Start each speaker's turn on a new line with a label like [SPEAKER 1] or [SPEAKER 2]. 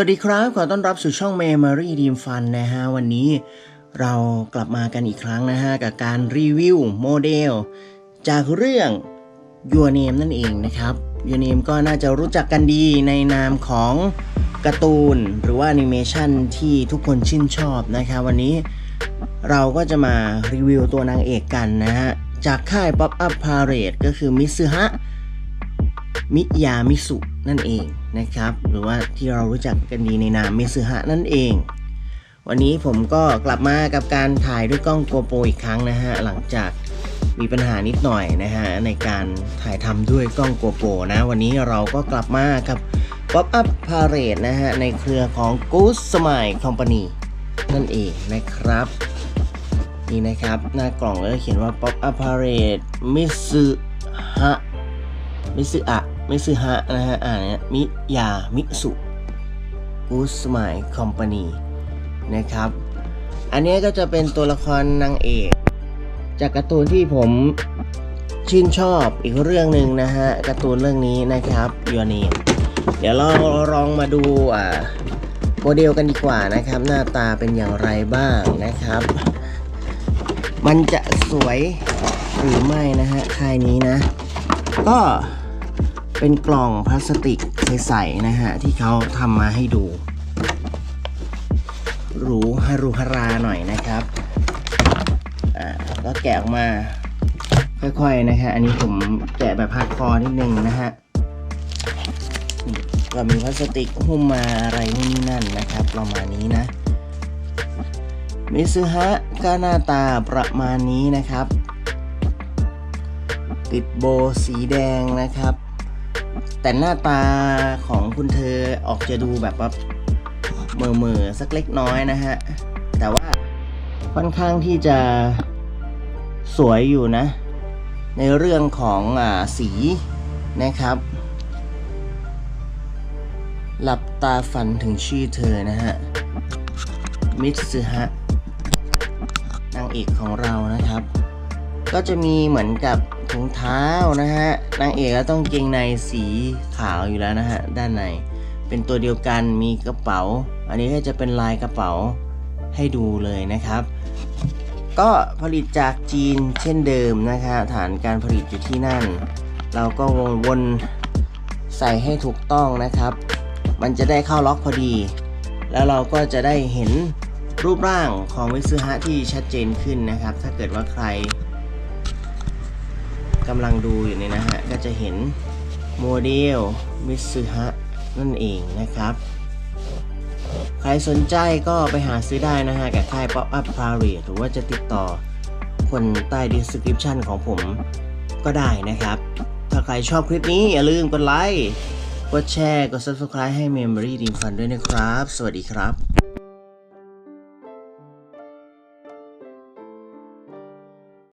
[SPEAKER 1] วัสดีครับ ขอต้อนรับสู่ช่อง Memory Dream Fun นะฮะ วันนี้เรากลับมากันอีกครั้งนะฮะ กับการรีวิวโมเดล จากเรื่อง Your Name นั่นเองนะครับ Your Name ก็น่าจะรู้จักกันดีในนามของการ์ตูน หรือว่าแอนิเมชันที่ทุกคนชื่นชอบนะครับวันนี้เราก็จะมารีวิวตัวนางเอกกันนะฮะ จากค่าย Pop Up Parade ก็คือมิซึฮะมิยามิสุนั่นเอง นะครับ หรือว่าที่เรารู้จักกันดีในนามมิซึฮะนั่นเอง วันนี้ผมก็กลับมากับการถ่ายด้วยกล้องโกโปรอีกครั้งนะฮะ หลังจากมีปัญหานิดหน่อยนะฮะ ในการถ่ายทำด้วยกล้องโกโปรนะ วันนี้เราก็กลับมากับ Pop Up Parade นะฮะ ในเครือของ Good Smile Company นั่นเองนะครับ นี่นะครับ หน้ากล่องก็เขียนว่า Pop Up Parade มิซึฮะมิซึอะ มิซึฮะนะฮะอ่านเนี่ยมิยามิสุกูสมายคอมพานีนะครับ อันนี้ก็จะเป็นตัวละครนางเอก จากการ์ตูนที่ผมชื่นชอบอีกเรื่องหนึ่งนะฮะการ์ตูนเรื่องนี้นะครับยูนีเดี๋ยวเราลองมาดูอ่าโมเดลกันดีกว่านะครับ หน้าตาเป็นอย่างไรบ้างนะครับ มันจะสวยหรือไม่นะฮะค่ายนี้นะ ก็ เป็นกล่องพลาสติกใสๆนะฮะ ที่เขาทำมาให้ดู หรูฮารุฮาราหน่อยนะครับ อ่าก็แกะออกมา ค่อยๆนะฮะ อันนี้ผมแกะแบบฮาร์ดคอนิดนึงนะฮะก็มีพลาสติกหุ้มมาอะไรนู่นนี่นั่นนะครับ ประมาณนี้นะมิซึฮะก็หน้าตาประมาณนี้นะครับ ติดโบสีแดงนะครับ แต่หน้าตาของคุณเธอออกจะดูแบบว่าเมื่อเมื่อๆสักเล็กน้อยนะฮะ แต่ว่าค่อนข้างที่จะสวยอยู่นะ ในเรื่องของอ่าสีนะครับ หลับตาฝันถึงชื่อเธอนะฮะ มิตซึฮะนางเอกของเรานะครับ ก็จะมีเหมือนกับ ถุงเท้านะฮะนางเอกก็ต้องเกงในสีขาวอยู่แล้วนะฮะด้านในเป็นตัวเดียวกันมีกระเป๋า อันนี้ก็จะเป็นลายกระเป๋าให้ดูเลยนะครับ ก็ผลิตจากจีนเช่นเดิมนะคะฐานการผลิตอยู่ที่นั่น เราก็วนวนใส่ให้ถูกต้องนะครับ มันจะได้เข้าล็อกพอดี แล้วเราก็จะได้เห็นรูปร่างของวิซึฮะที่ชัดเจนขึ้นนะครับ ถ้าเกิดว่าใคร กำลังดูอยู่เนี่ยนะฮะ ก็จะเห็นโมเดลมิซึฮะนั่นเองนะครับ ใครสนใจก็ไปหาซื้อได้นะฮะ กับค่าย Pop Up Parade หรือว่าจะติดต่อคนใต้ description ของผมก็ได้นะครับ ถ้าใครชอบคลิปนี้อย่าลืมกดไลค์ กดแชร์ กด subscribe ให้ Memory Dream Fun ด้วยนะครับ สวัสดีครับ